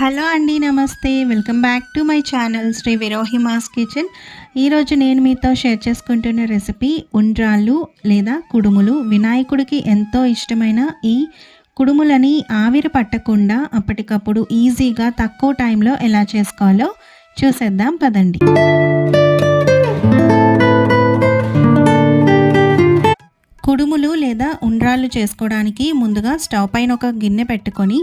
Hello అండి నమస్తే. Welcome back to my channel Shri విరోహిమాస్ kitchen. ఈరోజు నేను మీతో షేర్ చేసుకుంటున్న రెసిపీ ఉండ్రాళ్ళు లేదా కుడుములు. వినాయకుడికి ఎంతో ఇష్టమైన ఈ కుడుములని ఆవిరి పట్టకుండా అప్పటికప్పుడు ఈజీగా తక్కువ టైంలో ఎలా చేసుకోవాలో చూసేద్దాం పదండి. కుడుములు లేదా ఉండ్రాళ్ళు చేసుకోవడానికి ముందుగా స్టవ్ పైన ఒక గిన్నె పెట్టుకొని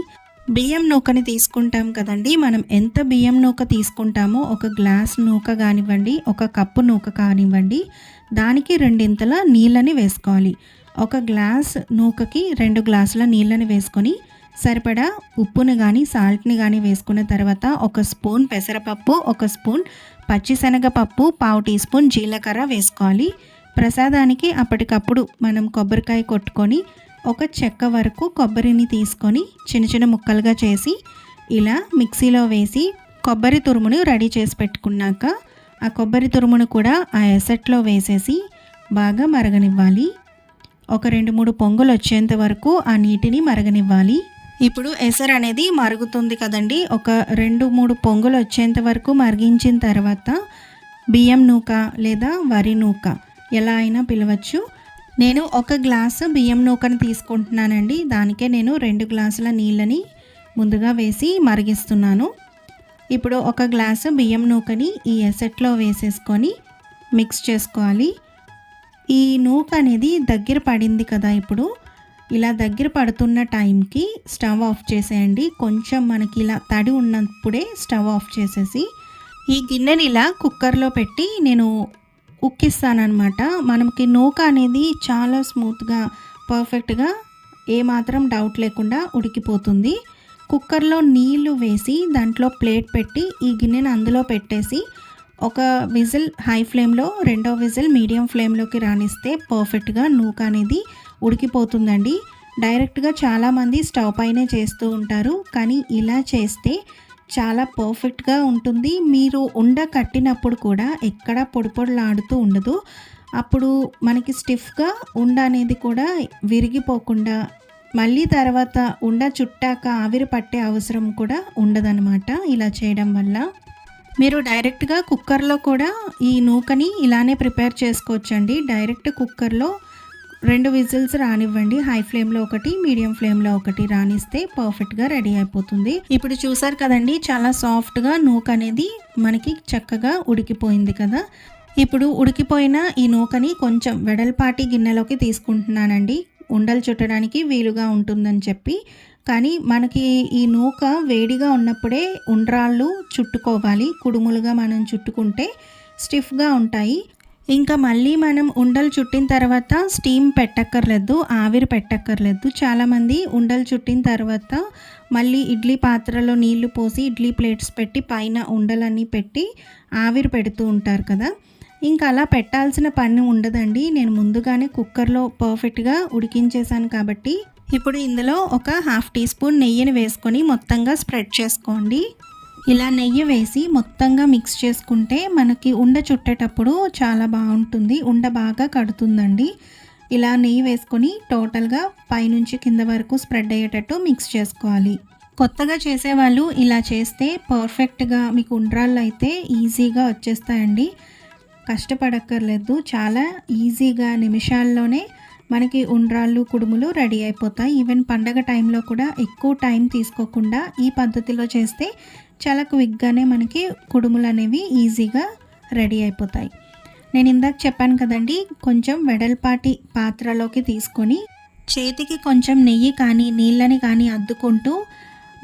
బియ్యం నూకని తీసుకుంటాం కదండి. మనం ఎంత బియ్యం నూక తీసుకుంటామో ఒక గ్లాస్ నూక కానివ్వండి ఒక కప్పు నూక కానివ్వండి దానికి రెండింతల నీళ్ళని వేసుకోవాలి. ఒక గ్లాస్ నూకకి రెండు గ్లాసుల నీళ్ళని వేసుకొని సరిపడా ఉప్పుని కానీ సాల్ట్ని కానీ వేసుకున్న తర్వాత ఒక స్పూన్ పెసరపప్పు ఒక స్పూన్ పచ్చిశనగపప్పు పావు టీ స్పూన్ జీలకర్ర వేసుకోవాలి. ప్రసాదానికి అప్పటికప్పుడు మనం కొబ్బరికాయ కొట్టుకొని ఒక చెక్క వరకు కొబ్బరిని తీసుకొని చిన్న చిన్న ముక్కలుగా చేసి ఇలా మిక్సీలో వేసి కొబ్బరి తురుమును రెడీ చేసి పెట్టుకున్నాక ఆ కొబ్బరి తురుమును కూడా ఆ ఎసట్లో వేసేసి బాగా మరగనివ్వాలి. ఒక రెండు మూడు పొంగులు వచ్చేంత వరకు ఆ నీటిని మరగనివ్వాలి. ఇప్పుడు ఎసర్ అనేది మరుగుతుంది కదండి. ఒక రెండు మూడు పొంగులు వచ్చేంత వరకు మరిగించిన తర్వాత బియ్యం నూక లేదా వరి నూక ఎలా అయినా పిలవచ్చు. నేను ఒక గ్లాసు బియ్యం నూకను తీసుకుంటున్నానండి. దానికే నేను రెండు గ్లాసుల నీళ్ళని ముందుగా వేసి మరిగిస్తున్నాను. ఇప్పుడు ఒక గ్లాసు బియ్యం నూకని ఈ ఎసెట్లో వేసేసుకొని మిక్స్ చేసుకోవాలి. ఈ నూక అనేది దగ్గర పడింది కదా ఇప్పుడు. ఇలా దగ్గర పడుతున్న టైంకి స్టవ్ ఆఫ్ చేసేయండి. కొంచెం మనకి ఇలా తడి ఉన్నప్పుడే స్టవ్ ఆఫ్ చేసేసి ఈ గిన్నెని ఇలా కుక్కర్లో పెట్టి నేను ఉక్కిస్తానమాట మనకి నూక అనేది చాలా స్మూత్గా పర్ఫెక్ట్గా ఏమాత్రం డౌట్ లేకుండా ఉడికిపోతుంది. కుక్కర్లో నీళ్ళు వేసి దాంట్లో ప్లేట్ పెట్టి ఈ గిన్నెను అందులో పెట్టేసి ఒక విజిల్ హై ఫ్లేమ్లో రెండో విజిల్ మీడియం ఫ్లేమ్లోకి రాణిస్తే పర్ఫెక్ట్గా నూక అనేది ఉడికిపోతుందండి. డైరెక్ట్గా చాలామంది స్టవ్ పైనే చేస్తూ ఉంటారు. కానీ ఇలా చేస్తే చాలా పర్ఫెక్ట్గా ఉంటుంది. మీరు ఉండ కట్టినప్పుడు కూడా ఎక్కడ పొడిపొడలాడుతూ ఉండదు. అప్పుడు మనకి స్టిఫ్గా ఉండ అనేది కూడా విరిగిపోకుండా మళ్ళీ తర్వాత ఉండ చుట్టాక ఆవిరి పట్టే అవసరం కూడా ఉండదన్నమాట ఇలా చేయడం వల్ల. మీరు డైరెక్ట్గా కుక్కర్లో కూడా ఈ నూకని ఇలానే ప్రిపేర్ చేసుకోవచ్చండి. డైరెక్ట్ కుక్కర్లో రెండు విజిల్స్ రానివ్వండి. హై ఫ్లేమ్లో ఒకటి మీడియం ఫ్లేమ్లో ఒకటి రానిస్తే పర్ఫెక్ట్గా రెడీ అయిపోతుంది. ఇప్పుడు చూసారు కదండి చాలా సాఫ్ట్గా నూక అనేది మనకి చక్కగా ఉడికిపోయింది కదా. ఇప్పుడు ఉడికిపోయిన ఈ నూకని కొంచెం వెడల్పాటి గిన్నెలోకి తీసుకుంటున్నానండి. ఉండలు చుట్టడానికి వీలుగా ఉంటుందని చెప్పి. కానీ మనకి ఈ నూక వేడిగా ఉన్నప్పుడే ఉండ్రాళ్ళు చుట్టుకోవాలి. కుడుములుగా మనం చుట్టుకుంటే స్టిఫ్గా ఉంటాయి. ఇంకా మళ్ళీ మనం ఉండలు చుట్టిన తర్వాత స్టీమ్ పెట్టక్కర్లేదు ఆవిరి పెట్టక్కర్లేదు. చాలామంది ఉండలు చుట్టిన తర్వాత మళ్ళీ ఇడ్లీ పాత్రలో నీళ్ళు పోసి ఇడ్లీ ప్లేట్స్ పెట్టి పైన ఉండలన్నీ పెట్టి ఆవిరి పెడుతూ ఉంటారు కదా. ఇంకా అలా పెట్టాల్సిన పని ఉండదండి. నేను ముందుగానే కుక్కర్లో పర్ఫెక్ట్గా ఉడికించేసాను కాబట్టి. ఇప్పుడు ఇందులో ఒక హాఫ్ టీ స్పూన్ నెయ్యిని వేసుకొని మొత్తంగా స్ప్రెడ్ చేసుకోండి. ఇలా నెయ్యి వేసి మొత్తంగా మిక్స్ చేసుకుంటే మనకి ఉండ చుట్టేటప్పుడు చాలా బాగుంటుంది. ఉండ బాగా కడుతుందండి. ఇలా నెయ్యి వేసుకొని టోటల్గా పైనుంచి కింద వరకు స్ప్రెడ్ అయ్యేటట్టు మిక్స్ చేసుకోవాలి. కొత్తగా చేసేవాళ్ళు ఇలా చేస్తే పర్ఫెక్ట్గా మీకు ఉండ్రాళ్ళు అయితే ఈజీగా వచ్చేస్తాయండి. కష్టపడక్కర్లేదు. చాలా ఈజీగా నిమిషాల్లోనే మనకి ఉండ్రాళ్ళు కుడుములు రెడీ అయిపోతాయి. ఈవెన్ పండగ టైంలో కూడా ఎక్కువ టైం తీసుకోకుండా ఈ పద్ధతిలో చేస్తే చాలా క్విక్గానే మనకి కుడుములు అనేవి ఈజీగా రెడీ అయిపోతాయి. నేను ఇందాక చెప్పాను కదండి కొంచెం వెడల్పాటి పాత్రలోకి తీసుకొని చేతికి కొంచెం నెయ్యి కానీ నీళ్ళని కానీ అద్దుకుంటూ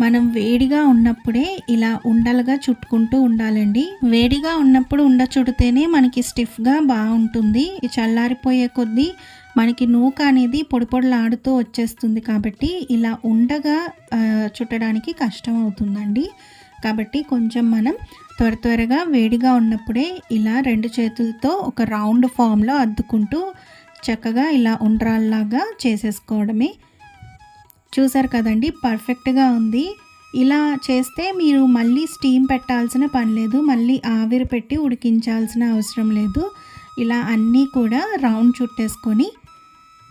మనం వేడిగా ఉన్నప్పుడే ఇలా ఉండలుగా చుట్టుకుంటూ ఉండాలండి. వేడిగా ఉన్నప్పుడు ఉండ చుడితేనే మనకి స్టిఫ్గా బాగుంటుంది. చల్లారిపోయే కొద్దీ మనకి నూక అనేది పొడిపొడలాడుతూ వచ్చేస్తుంది కాబట్టి ఇలా ఉండగా చుట్టడానికి కష్టం అవుతుందండి. కాబట్టి కొంచెం మనం త్వర త్వరగా వేడిగా ఉన్నప్పుడే ఇలా రెండు చేతులతో ఒక రౌండ్ ఫామ్లో అద్దుకుంటూ చక్కగా ఇలా ఉండ్రాల్లాగా చేసేసుకోవడమే. చూసారు కదండి? పర్ఫెక్ట్గా ఉంది. ఇలా చేస్తే మీరు మళ్ళీ స్టీమ్ పెట్టాల్సిన పని లేదు. మళ్ళీ ఆవిరి పెట్టి ఉడికించాల్సిన అవసరం లేదు. ఇలా అన్నీ కూడా రౌండ్ చుట్టేసుకొని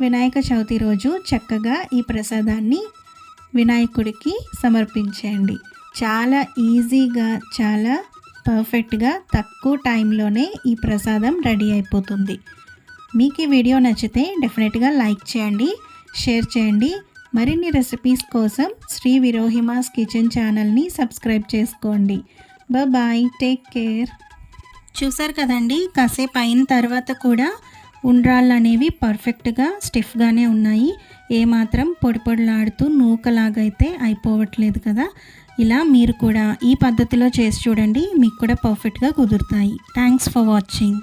వినాయక చవితి రోజు చక్కగా ఈ ప్రసాదాన్ని వినాయకుడికి సమర్పించేయండి. చాలా ఈజీగా చాలా పర్ఫెక్ట్గా తక్కువ టైంలోనే ఈ ప్రసాదం రెడీ అయిపోతుంది. మీకు ఈ వీడియో నచ్చితే డెఫినెట్గా లైక్ చేయండి షేర్ చేయండి. మరిన్ని రెసిపీస్ కోసం శ్రీ విరోహిమాస్ కిచెన్ ఛానల్ని సబ్స్క్రైబ్ చేసుకోండి. Bye take care. చూసారు కదండి కాసేపు అయిన తర్వాత కూడా ఉండ్రాళ్ళు అనేవి పర్ఫెక్ట్గా స్టిఫ్గానే ఉన్నాయి. ఏమాత్రం పొడి పొడిలాడుతూ నూకలాగైతే అయిపోవట్లేదు కదా. ఇలా మీరు కూడా ఈ పద్ధతిలో చేసి చూడండి మీకు కూడా పర్ఫెక్ట్గా కుదురుతాయి. Thanks for watching